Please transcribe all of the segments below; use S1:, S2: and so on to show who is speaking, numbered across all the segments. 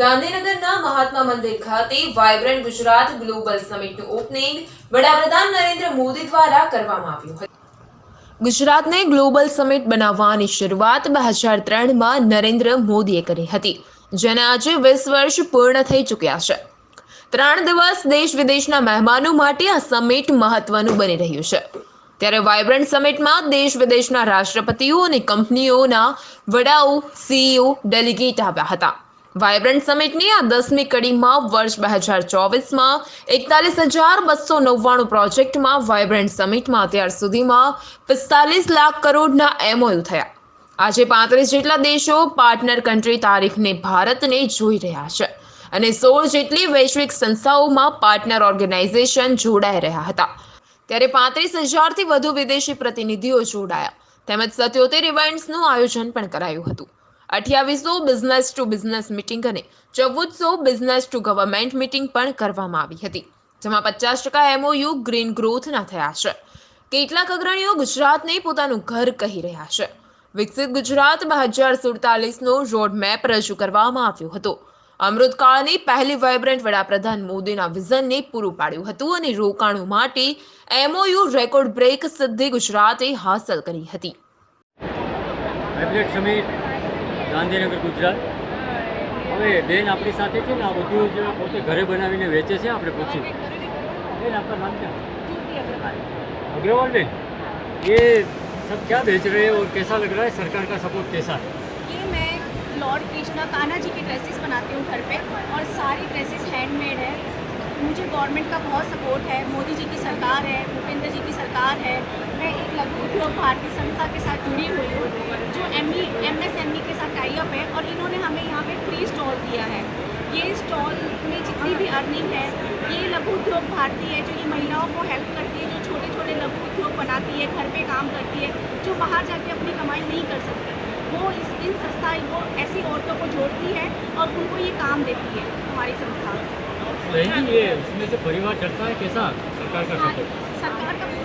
S1: ગાંધીનગરના મહાત્મા મંદિર ખાતે vibrant Gujarat global સમિટનું ઓપનિંગ વડાપ્રધાન નરેન્દ્ર મોદી દ્વારા કરવામાં આવ્યું હતું. ગુજરાતને ગ્લોબલ સમિટ બનાવવાની શરૂઆત બે હજાર ત્રણમાં નરેન્દ્ર મોદીએ કરી હતી, જેને આજે વીસ વર્ષ પૂર્ણ થઈ ચૂક્યા છે. ત્રણ દિવસ દેશ વિદેશના મહેમાનો માટે આ સમિટ મહત્વનું બની રહ્યું છે. ત્યારે વાઇબ્રન્ટ સમિટમાં દેશ વિદેશના રાષ્ટ્રપતિઓ અને કંપનીઓના વડાઓ, સીઈઓ, ડેલિગેટ આવ્યા હતા. વાઇબ્રન્ટ સમિટની આ દસમી કડીમાં વર્ષ બે હજાર ચોવીસમાં એકતાલીસ હજાર બસો નવ્વાણું પ્રોજેક્ટમાં વાઇબ્રન્ટ સમિટમાં અત્યાર સુધીમાં પિસ્તાલીસ લાખ કરોડના એમઓયુ થયા. આજે પાંત્રીસ જેટલા દેશો પાર્ટનર કન્ટ્રી તારીખને ભારતને જોઈ રહ્યા છે અને સોળ જેટલી વૈશ્વિક સંસ્થાઓમાં પાર્ટનર ઓર્ગેનાઇઝેશન જોડાઈ રહ્યા હતા. ત્યારે પાંત્રીસ હજારથી વધુ વિદેશી પ્રતિનિધિઓ જોડાયા. તેમજ સત્યોતેર ઇવેન્ટ્સનું આયોજન પણ કરાયું હતું. અઠ્યાવીસો બિઝનેસ ટુ બિઝનેસ મિટિંગ અને ચૌદસો બિઝનેસ ટુ ગવર્મેન્ટ મિટિંગ પણ કરવામાં આવી હતી, જેમાં પચાસ ટકા એમઓયુ ગ્રીન ગ્રોથના થયા છે. કેટલાક અગ્રણીઓ ગુજરાતને પોતાનું ઘર કહી રહ્યા છે. વિકસિત ગુજરાત બે હજાર સુડતાલીસનો રોડ મેપ રજૂ કરવામાં આવ્યો હતો. અમૃતકાળની પહેલી વાઇબ્રન્ટ વડાપ્રધાન મોદીના વિઝનને પૂરું પાડ્યું હતું અને રોકાણો માટે એમઓયુ રેકોર્ડ બ્રેક સિદ્ધિ ગુજરાતે હાંસલ કરી હતી.
S2: ગાંધીનગર ગુજરાત હવે બેન આપણી સાથે છે ને આ બધું જ પોતે ઘરે બનાવીને વેચે છે આપણે પૂછ્યું બેન આપકા નામ क्या अग्रवाल बेन ये सब क्या बेच रहे हैं और कैसा लग रहा है सरकार का सपोर्ट कैसा है
S3: ये मैं लॉर्ड कृष्णा कान्हा जी की ड्रेसेस बनाती हूँ घर पे और सारी ड्रेसेस हैंडमेड है मुझे गवर्नमेंट का बहुत सपोर्ट है मोदी जी की सरकार है भूपेंद्र जी की सरकार है मैं एक लघु उद्योग भारतीय संस्था के साथ जुड़ी हुई हूँ जो M E M S M E के साथ टाई अप है और इन्होंने हमें यहाँ पे फ्री स्टॉल दिया है। ये स्टॉल में जितनी भी अर्निंग है ये लघु उद्योग भारती है जो ये महिलाओं को हेल्प करती है जो छोटे छोटे लघु उद्योग बनाती है घर पे काम करती है जो बाहर जाके अपनी कमाई नहीं कर सकती। वो इस इन संस्था वो ऐसी औरतों को जोड़ती है और उनको ये काम देती है हमारी संस्था।
S2: ये इसमें से परिवार चलता है कैसा? सरकार का
S3: हाँ, सरकार का पूरा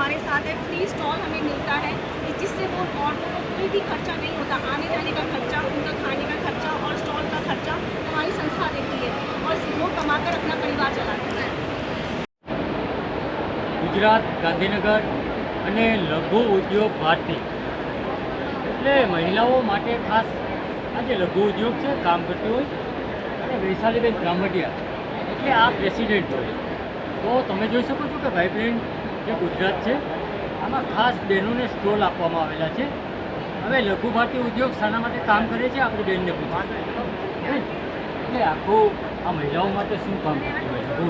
S3: हमारे साथ है फ्री स्टॉल हमें मिलता है जिससे वो औरतों को कोई भी खर्चा नहीं होता आने जाने का खर्चा उनका खाने का खर्चा और स्टॉल का खर्चा हमारी संस्था देती है और वो कमाकर अपना परिवार चलाती है
S2: ગુજરાત ગાંધીનગર અને લઘુ ઉદ્યોગ ભારતી એટલે મહિલાઓ માટે ખાસ આ જે લઘુ ઉદ્યોગ છે કામ કરતી હોય અને વૈશાલીબેન ત્રામટિયા એટલે આ પ્રેસિડેન્ટ હોય તો તમે જોઈ શકો છો કે વાઇબ્રન્ટ જે ગુજરાત છે, આમાં ખાસ બહેનોને સ્ટોલ આપવામાં આવેલા છે. હવે લઘુ ભારતીય ઉદ્યોગ શાના માટે કામ કરે છે, આપણી બહેનને પૂછીએ એટલે આખું આ મહિલાઓ માટે શું કામ કરતું હોય? લઘુ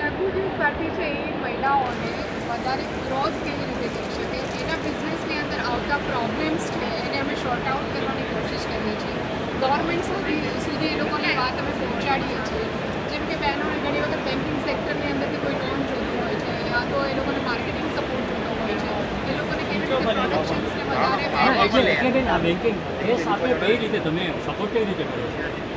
S4: લઘુ ઉદ્યોગ પાર્ટી છે એ મહિલાઓને વધારે ગ્રોથ કેવી રીતે કરી શકે? એના બિઝનેસની અંદર આવતા પ્રોબ્લેમ્સ છે, એને અમે શોર્ટ આઉટ કરવાની કોશિશ કરીએ છીએ. ગવર્મેન્ટ સુધી સુધી એ લોકોને વાત અમે પહોંચાડીએ છીએ જેમ કે બહેનોને ઘણી વખત બેન્કિંગ સેક્ટરની અંદરથી કોઈ લોન જોતું હોય છે યા તો એ લોકોને માર્કેટિંગ સપોર્ટ જોતો હોય છે. એ લોકોને કેવી રીતે પ્રોડક્શન્સને વધારે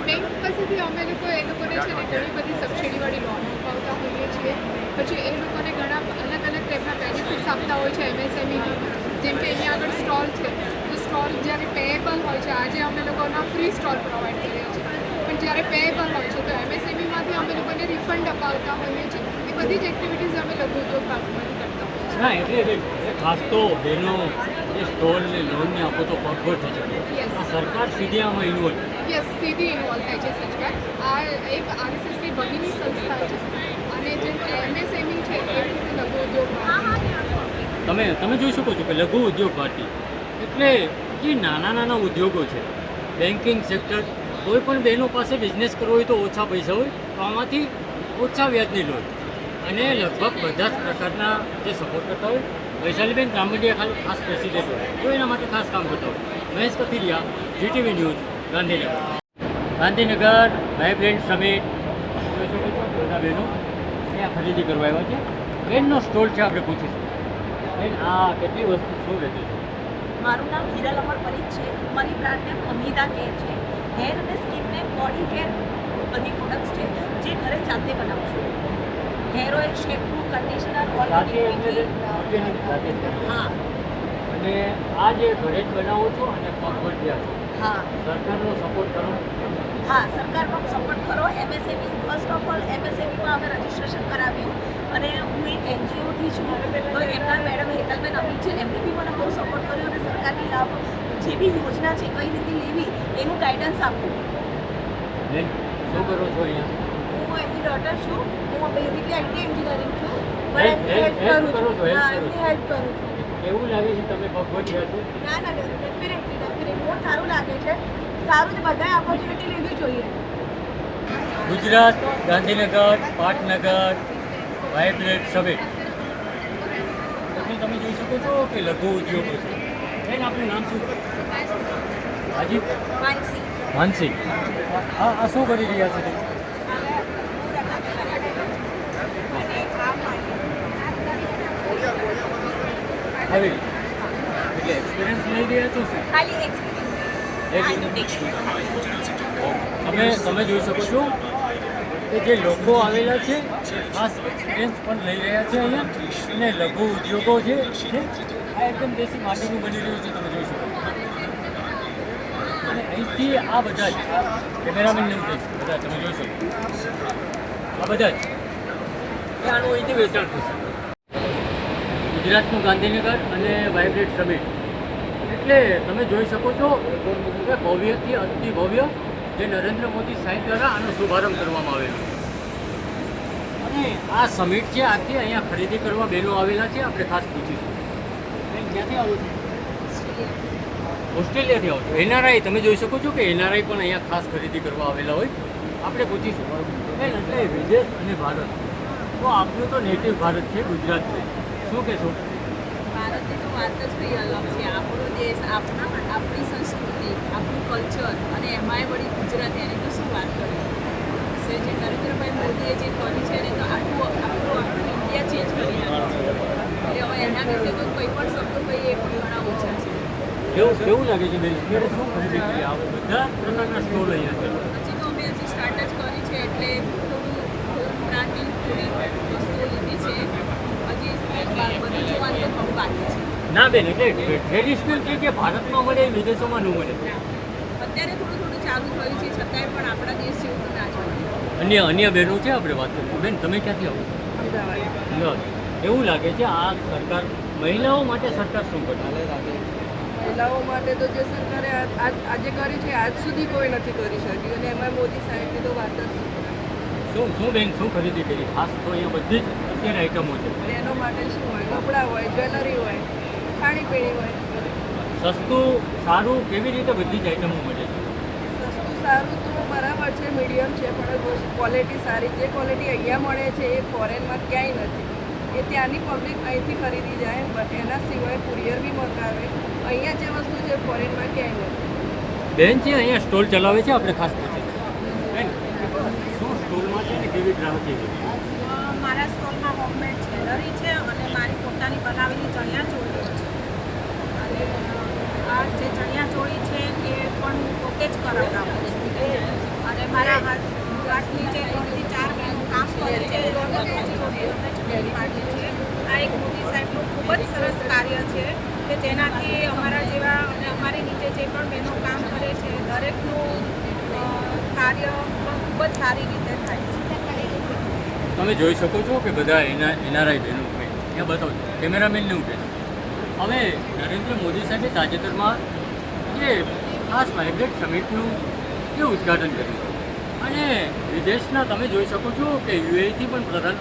S4: બેંક પાસેથી અમે લોકો એ લોકોને છે ને ઘણી બધી સબસિડીવાળી લોન અપાવતા હોઈએ છીએ. પછી એ લોકોને ઘણા અલગ અલગ ટાઈપના બેનિફિટ્સ આપતા હોય છે એમએસએમઈ જેમ કે અહીંયા આગળ સ્ટોલ છે. તો સ્ટોલ જ્યારે પેએબલ હોય છે આજે અમે લોકોના ફ્રી સ્ટોલ પ્રોવાઈડ કરીએ છીએ. જ્યારે પેએબલ હોય છે તો એમએસએમઈમાંથી અમે લોકોને રિફંડ અપાવતા હોઈએ છીએ. એ બધી જ એક્ટિવિટીઝ અમે લઘુ ઉદ્યોગ પાર્કમાંથી કરતા
S2: ના એટલે ખાસ તો બહેનો જે સ્ટોલ ને લોન ને આપો તો પગભર થઈ શકે.
S4: Yes.
S2: આ સરકાર સીધી આમાં ઇન્વોલ્વ
S4: યસ સીધી ઇન્વોલ્વ થાય છે સરકાર. આ એક આરએસએસની ભગીની સંસ્થા છે. અને જે એમએસએમઈ છે એ લઘુ ઉદ્યોગ
S2: તમે તમે જોઈ શકો છો કે લઘુ ઉદ્યોગ પાર્ટી એટલે જે નાના નાના ઉદ્યોગો છે. બેન્કિંગ સેક્ટર કોઈ પણ બહેનો પાસે બિઝનેસ કરવો હોય તો ઓછા પૈસા હોય, તો આમાંથી ઓછા વ્યાજની લોન અને લગભગ બધા જ પ્રકારના જે સપોર્ટ કરતા હોય, વૈશાલીબેન ત્રામડિયા ખાલી ખાસ પ્રેસિડેન્ટ હોય. તો એના માટે ખાસ કામ કરતા હોય. Mahesh Kathiriya GTV news Gandhinagar. Gandhinagar vibrant summit બધા બહેનો ત્યાં ખરીદી કરવા આવ્યા છે. બેનનો સ્ટોલ છે, આપણે પૂછીશું. બેન, આ કેટલી વસ્તુ શું રહેતી છે?
S5: મારું નામ હીરલ અમર પરીત છે. મારી બ્રાન્ડ નેમ અમિતા કેર છે. હેર અને સ્કિનને બોડી કેર બધી પ્રોડક્ટ્સ છે જે ઘરે જાતે બનાવું છું.
S2: Hair oil shampoo conditioner.
S5: હા.
S2: અને આ જે ઘરે જ બનાવો છો અને પગભર થયા છો.
S5: હા.
S2: સરકારનો સપોર્ટ કરો.
S5: હા એમએસએમઈમાં અમે રજીસ્ટ્રેશન કરાવ્યું. અને હું એક એનજીઓથી છું. તો એમના મેડમ હેતલબેન અમીર છે. એમને બી મને બહુ સપોર્ટ કર્યો અને સરકારની લાભ જે બી યોજના છે કઈ રીતે લેવી એનું ગાઈડન્સ
S2: બેન શું કરો છો અહીંયા?
S5: હું એમની ડોટર છું. હું બેઝિકલી આઈટી એન્જિનિયરિંગ છું. પણ હેલ્પ
S2: કરો છો,
S5: હા એમની હેલ્પ કરું છું.
S2: એવું લાગે છે તમે ભગવત રહ્યા છો
S5: ના ના ડેફિનેટલી ડેફિનેટલી બહુ સારું લાગે છે. સારું છે બધાએ ઓપોર્ચ્યુનિટી લેવી જોઈએ.
S2: ગુજરાત ગાંધીનગર પાટનગર વાઇબ્રેટ સમિટ તમે તમે જોઈ શકો છો કે લઘુ ઉદ્યોગો છે? બેન આપનું નામ શું? હાજી?
S5: માનસી.
S2: આ શું કરી રહ્યા છો? હવે એટલે એક્સપિરિયન્સ લઈ રહ્યા છો શું?
S5: ખાલી એક્સપિરિયન્સ
S2: તમે તમે જોઈ શકો છો કે જે લોકો આવેલા છે ખાસ એક્સપિરિયન્સ પણ લઈ રહ્યા છે અહીંયા. અને લઘુ ઉદ્યોગો છે છે. આ એકદમ દેશી માટીનું બની રહ્યું છે તમે જોઈ શકો. અને અહીંથી આ બધા જ કેમેરામેનને હું બધા તમે જોઈ શકો આ બધા જ આનું અહીંથી વેચાણ થશે ગુજરાતનું ગાંધીનગર અને વાઇબ્રેટ સમિટ. એટલે તમે જોઈ શકો છો કે ભવ્યથી અતિ ભવ્ય જે નરેન્દ્ર મોદી સાહેબ દ્વારા આનો શુભારંભ કરવામાં આવેલો. અને આ સમિટ છે, આથી અહીંયા ખરીદી કરવા બહેનો આવેલા છે, આપણે ખાસ પૂછીશું. ક્યાંથી આવો છો? ઓસ્ટ્રેલિયાથી આવો છો. એનઆરઆઈ, તમે જોઈ શકો છો કે એનઆરઆઈ પણ અહીંયા ખાસ ખરીદી કરવા આવેલા હોય. આપણે પૂછીશું. બેન, એટલે વિદેશ અને ભારત. તો આપણું તો નેટિવ ભારત છે, ગુજરાત છે. શું કહેશો?
S6: ભારતની તો વાત જ કંઈ અલગ છે. આપણો દેશ આપણા આપણી સંસ્કૃતિ, આપણું કલ્ચર અને એમાંય વળી ગુજરાતી, એની તો શું વાત કરી જે નરેન્દ્રભાઈ મોદીએ જે કર્યું છે એને તો આખું આપણું આખું ઇન્ડિયા ચેન્જ કરી નાખ્યું છે. એટલે હવે એના વિશે તો કોઈ પણ શબ્દો કહીએ, એ પણ ઘણા ઓછા છે.
S2: કેવું કેવું લાગે છે બેન? અત્યારે શું ખરીદી કરી બધા પ્રકારના સ્ટોલ અહીંયા છે.
S6: હજી તો અમે હજી સ્ટાર્ટ જ કરી છે એટલે થોડું બ્રાન્ડિંગ થોડી વસ્તુઓ લીધી છે. હજી બધું જોવાનું તો બાકી છે.
S2: ના બેન એટલે ટ્રેડિશનલ છે જે ભારતમાં મળે એ વિદેશોમાં ન મળે?
S6: અત્યારે થોડું થોડું ચાલુ થયું છે છતાંય પણ આપણા દેશ જેવું ના ચાલે.
S2: અન્ય અન્ય બહેનો છે આપણે વાત કરીએ બેન તમે ક્યાંથી આવો? અમદાવાદ. એવું લાગે છે આ સરકાર મહિલાઓ માટે સરકાર શું કરે
S7: મહિલાઓ માટે તો જે સરકારે આજે કરી છે આજ સુધી કોઈ નથી કરી શક્યું અને એમાં મોદી સાહેબની તો વાત જ
S2: શું શું બેન શું ખરીદી કરી? ખાસ તો એ બધી જ અત્યારે આઈટમો છે.
S7: એનો માટે શું હોય? કપડાં હોય જ્વેલરી હોય ખાણીપીણી હોય.
S2: સસ્તું સારું કેવી રીતે બધી જ આઈટમો મળે છે?
S7: સસ્તું સારું તો બરાબર છે મીડિયમ છે પણ ક્વોલિટી સારી. જે ક્વોલિટી અહીંયા મળે છે એ ફોરેનમાં ક્યાંય નથી. એ ત્યાંની પબ્લિક અહીંથી ખરીદી જાય બટ એના સિવાય કુરિયર બી મંગાવે. અહીંયા જે વસ્તુ છે ફોરેનમાં ક્યાંય નથી.
S2: બેન છે અહીંયા સ્ટોલ ચલાવે છે આપણે ખાસ બેન શું સ્ટોલમાં છે ને કેવી ગ્રાહકી છે?
S5: મારા સ્ટોરમાં હોમમેડ જ્વેલરી છે અને મારી પોતાની બનાવેલી ચણિયાચોળી છે. અને આ જે ચણિયાચોળી છે એ પણ હું પોતે જ કરાવડાવું છું. અને મારા હાથ હાથની જે આ એક મોદી સાહેબનું ખૂબ જ સરસ કાર્ય છે કે જેનાથી અમારા જેવા અને અમારી નીચે જે પણ બહેનો કામ કરે છે, દરેકનું કાર્ય પણ ખૂબ જ સારી રીતે થાય છે.
S2: તમે જોઈ શકો છો કે બધા એના, એનઆરઆઈ બહેનો ત્યાં બતાવો કેમેરામેનને હું કહીશ હવે નરેન્દ્ર મોદી સાહેબે તાજેતરમાં જે ખાસ માઇગ્રેટ સમિટનું જે ઉદ્ઘાટન કર્યું. અને વિદેશના તમે જોઈ શકો છો કે યુએથી પણ પ્રધાન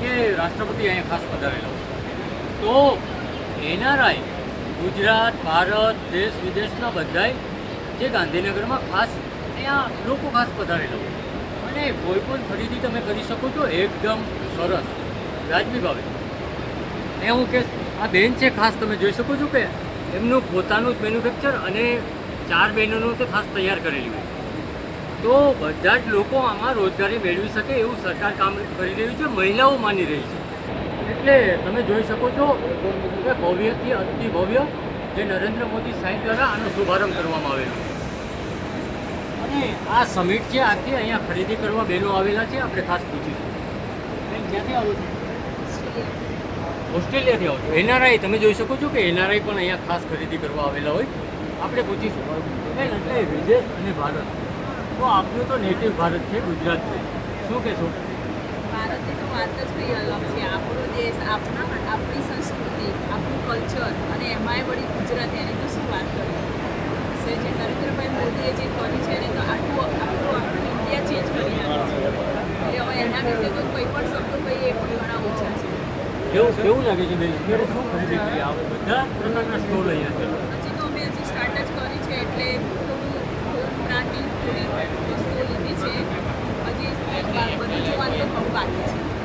S2: જે રાષ્ટ્રપતિ અહીંયા ખાસ પધારેલો તો એનઆરઆઈ, ગુજરાત, ભારત, દેશ, વિદેશના બધાય જે ગાંધીનગરમાં ખાસ અહીંયા લોકો ખાસ પધારેલો અને કોઈ પણ ખરીદી તમે કરી શકો છો, એકદમ સરસ, વ્યાજબી ભાવે. એ હું કે આ બેન છે ખાસ તમે જોઈ શકો છો કે એમનું પોતાનું જ મેન્યુફેક્ચર અને ચાર બહેનોનું તે ખાસ તૈયાર કરેલી હોય તો બધા જ લોકો આમાં રોજગારી મેળવી શકે એવું સરકાર કામ કરી રહ્યું છે, મહિલાઓ માની રહી છે. એટલે તમે જોઈ શકો છો કે ભવ્યથી અતિ ભવ્ય જે નરેન્દ્ર મોદી સાહેબ દ્વારા આનો શુભારંભ કરવામાં આવેલો. અને આ સમિટ છે, આથી અહીંયા ખરીદી કરવા બહેનો આવેલા છે, આપણે ખાસ પૂછીશું. ક્યાંથી આવો છો? ઓસ્ટ્રેલિયાથી આવો છો. એનઆરઆઈ તમે જોઈ શકો છો કે એનઆરઆઈ પણ અહીંયા ખાસ ખરીદી કરવા આવેલા હોય. આપણે પૂછીશું. એટલે વિદેશ અને ભારત. તો આપણું તો નેટિવ ભારત છે ગુજરાત છે. શું કહેશો?
S6: ભારતની તો વાત જ કંઈ અલગ છે. આપણો દેશ આપણા આપણી સંસ્કૃતિ આપણું કલ્ચર અને એમાંય વળી ગુજરાતી એની તો શું વાત કરવી છે જે નરેન્દ્રભાઈ મોદીએ જે કર્યું છે એને તો આખું આપણું આખું ઇન્ડિયા ચેન્જ કરી નાખ્યું છે. એટલે હવે એના વિશે તો કોઈ પણ શબ્દો કહીએ એ પણ ઘણા ઓછા છે.
S2: કેવું કેવું લાગે છે બેન? અત્યારે શું બધા પ્રકારના સ્ટોલ અહીંયા છે.
S6: હજી તો અમે હજી સ્ટાર્ટ જ કરી છે એટલે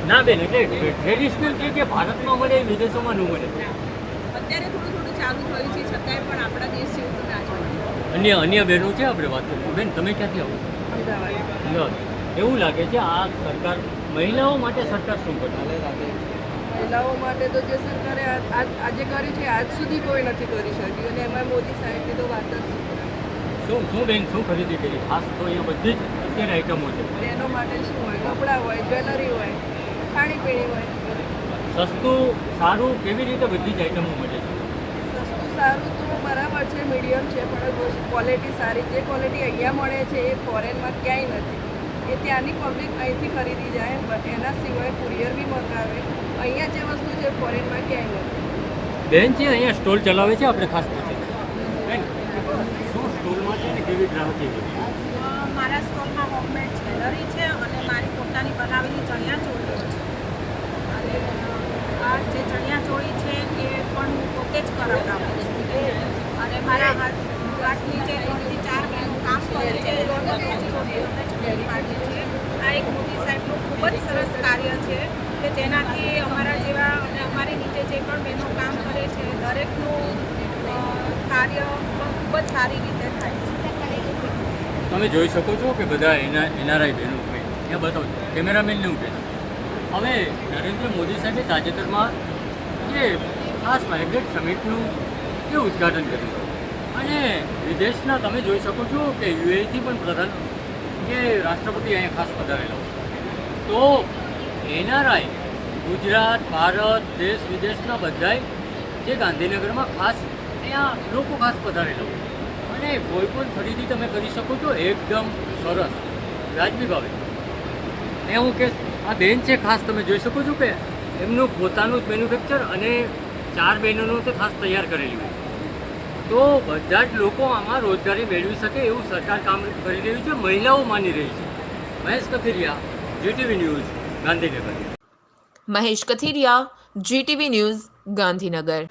S2: ના બેન એટલે ટ્રેડિશનલ જે જે ભારતમાં મળે એ વિદેશોમાં ન મળે?
S6: અત્યારે થોડું થોડું ચાલુ થયું છે છતાંય પણ આપણા દેશ જેવું તો ના જોયું
S2: અન્ય અન્ય બહેનો છે આપણે વાત કરીએ બેન તમે ક્યાંથી આવો?
S7: અમદાવાદ.
S2: એવું લાગે છે આ સરકાર મહિલાઓ માટે સરકાર શું કરશે
S7: મહિલાઓ માટે તો જે સરકારે આજે કર્યું છે આજ સુધી કોઈ નથી કરી શક્યું. અને એમાં મોદી સાહેબની તો વાત જ શું
S2: શું બેન શું ખરીદી કરી? ખાસ તો અહીંયા બધી જ અત્યારે આઈટમો છે.
S7: એના માટે શું હોય? કપડાં હોય જ્વેલરી હોય ખાણીપીણી હોય.
S2: સસ્તું સારું કેવી રીતે બધી જ આઈટમો મળે છે?
S7: સસ્તું સારું તો બરાબર છે મીડિયમ છે પણ ક્વોલિટી સારી. જે ક્વોલિટી અહીંયા મળે છે એ ફોરેનમાં ક્યાંય નથી. એ ત્યાંની પબ્લિક અહીંથી ખરીદી જાય એના સિવાય કુરિયર બી મંગાવે. અહીંયા જે વસ્તુ છે ફોરેનમાં ક્યાંય નથી.
S2: બેન છે અહીંયા સ્ટોલ ચલાવે છે આપણે ખાસ પૂછીએ બેન શું સ્ટોલમાં છે ને કેવી ગ્રાહકી
S5: મારા સ્ટોરમાં હોમમેડ જ્વેલરી છે અને મારી પોતાની બનાવેલી ચણિયાચોળીઓ છે. અને આ જે ચણિયાચોળી છે એ પણ હું પોતે જ કરાવડાવું છું. અને મારા હાથ, હાથની જે ત્રણથી ચાર બહેનો કામ કરે છે આ એક મોદી સાહેબનું ખૂબ જ સરસ કાર્ય છે કે જેનાથી અમારા જેવા અને અમારી નીચે જે પણ બહેનો કામ કરે છે, દરેકનું કાર્ય પણ ખૂબ જ સારી રીતે
S2: તમે જોઈ શકો છો કે બધા એના, એનઆરઆઈ બહેનો હોય. ત્યાં બતાવો કેમેરામેનને કહીશ. હવે નરેન્દ્ર મોદી સાહેબે તાજેતરમાં જે ખાસ માઇગ્રેટ સમિટનું એ ઉદ્ઘાટન કર્યું. અને વિદેશના તમે જોઈ શકો છો કે યુએથી પણ પ્રધાન, જે રાષ્ટ્રપતિ અહીંયા ખાસ પધારેલા તો એનઆરઆઈ, ગુજરાત, ભારત, દેશ વિદેશના બધાય જે ગાંધીનગરમાં ખાસ, અહીંયા લોકો ખાસ પધારેલા હોય. અને કોઈ પણ ખરીદી તમે કરી શકો છો, એકદમ સરસ. વ્યાજબી ભાવે એ હું કે આ બેન છે ખાસ, તમે જોઈ શકો છો કે એમનું પોતાનું જ મેન્યુફેક્ચર અને ચાર બહેનોનું તો ખાસ તૈયાર કરેલી હોય. તો બધા જ લોકો આમાં રોજગારી મેળવી શકે એવું સરકાર કામ કરી રહ્યું છે, મહિલાઓ માની રહી છે. Mahesh Kathiriya GTV news Gandhinagar.
S1: Mahesh Kathiriya GTV news Gandhinagar.